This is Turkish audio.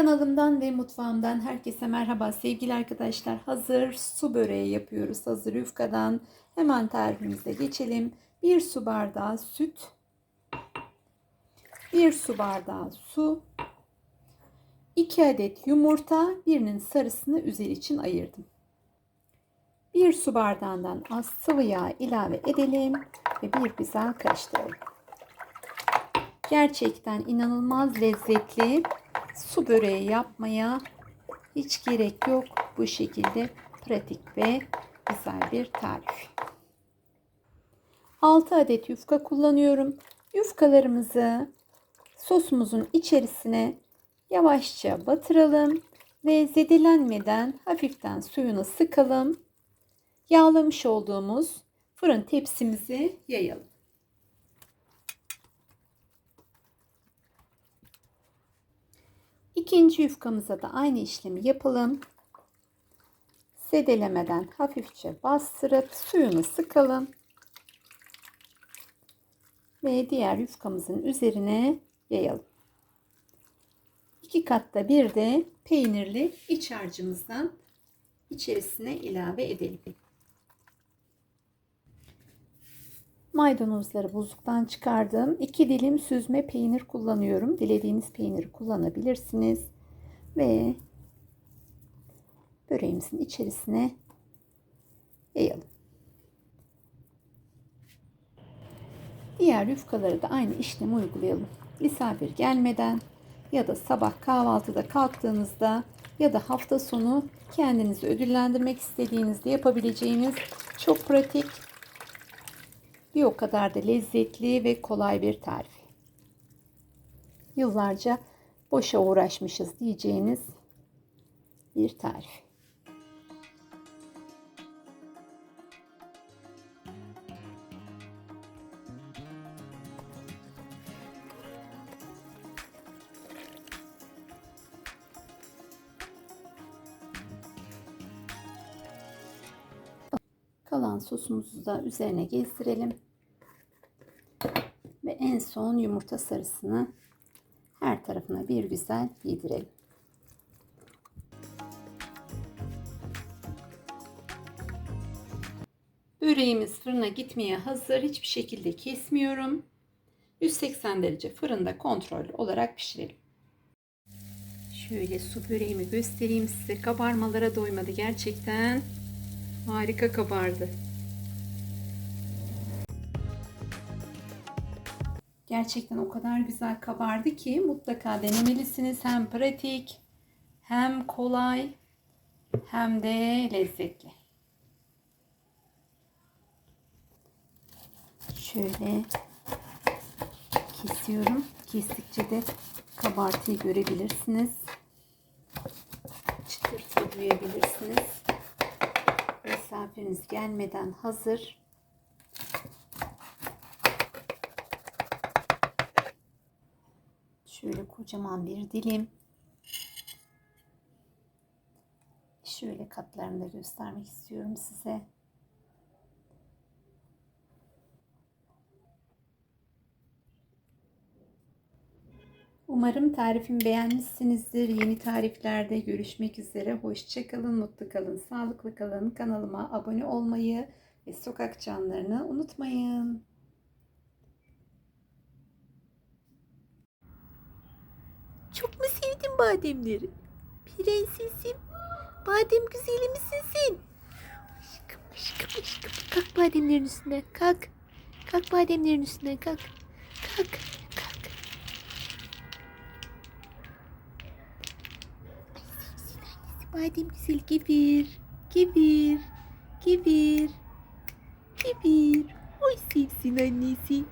Kanalımdan ve mutfağımdan herkese merhaba sevgili arkadaşlar. Hazır su böreği yapıyoruz. Hazır yufkadan hemen tarifimize geçelim. 1 su bardağı süt, 1 su bardağı su, 2 adet yumurta, birinin sarısını üzeri için ayırdım. 1 su bardağından az sıvı yağ ilave edelim ve bir güzel karıştıralım. Gerçekten inanılmaz lezzetli su böreği yapmaya hiç gerek yok. Bu şekilde pratik ve güzel bir tarif. 6 adet yufka kullanıyorum. Yufkalarımızı sosumuzun içerisine yavaşça batıralım ve zedelenmeden hafiften suyunu sıkalım. Yağlamış olduğumuz fırın tepsimizi yayalım. İkinci yufkamıza da aynı işlemi yapalım. Zedelemeden hafifçe bastırıp suyunu sıkalım. Ve diğer yufkamızın üzerine yayalım. İki katta bir de peynirli iç harcımızdan içerisine ilave edelim. Maydanozları buzluktan çıkardım. 2 dilim süzme peynir kullanıyorum. Dilediğiniz peyniri kullanabilirsiniz. Ve böreğimizin içerisine yayalım. Diğer yufkaları da aynı işlemi uygulayalım. Misafir gelmeden ya da sabah kahvaltıda kalktığınızda ya da hafta sonu kendinizi ödüllendirmek istediğinizde yapabileceğiniz çok pratik bir o kadar da lezzetli ve kolay bir tarif. Yıllarca boşa uğraşmışız diyeceğiniz bir tarif. Kalan sosumuzu da üzerine gezdirelim. Ve en son yumurta sarısını her tarafına bir güzel yedirelim. Böreğimiz fırına gitmeye hazır. Hiçbir şekilde kesmiyorum. 180 derece fırında kontrol olarak pişirelim. Şöyle su böreğimi göstereyim size. Kabarmalara doymadı gerçekten. Harika kabardı. Gerçekten o kadar güzel kabardı ki mutlaka denemelisiniz. Hem pratik, hem kolay, hem de lezzetli. Şöyle kesiyorum. Kestikçe de kabartıyı görebilirsiniz. Çıtırtı duyabilirsiniz. Misafiriniz gelmeden hazır. Şöyle kocaman bir dilim. Şöyle katlarını da göstermek istiyorum size. Umarım tarifimi beğenmişsinizdir. Yeni tariflerde görüşmek üzere. Hoşçakalın, mutlu kalın, sağlıklı kalın. Kanalıma abone olmayı ve sokak canlarını unutmayın. Çok mu sevdin bademleri? Prensesim. Badem güzeli misin sen? Aşkım aşkım aşkım. Kalk bademlerin üstüne kalk. Kalk bademlerin üstüne kalk. Kalk badem güzel gebir. Gebir. Gebir. Gebir. Oy sevsin annesi.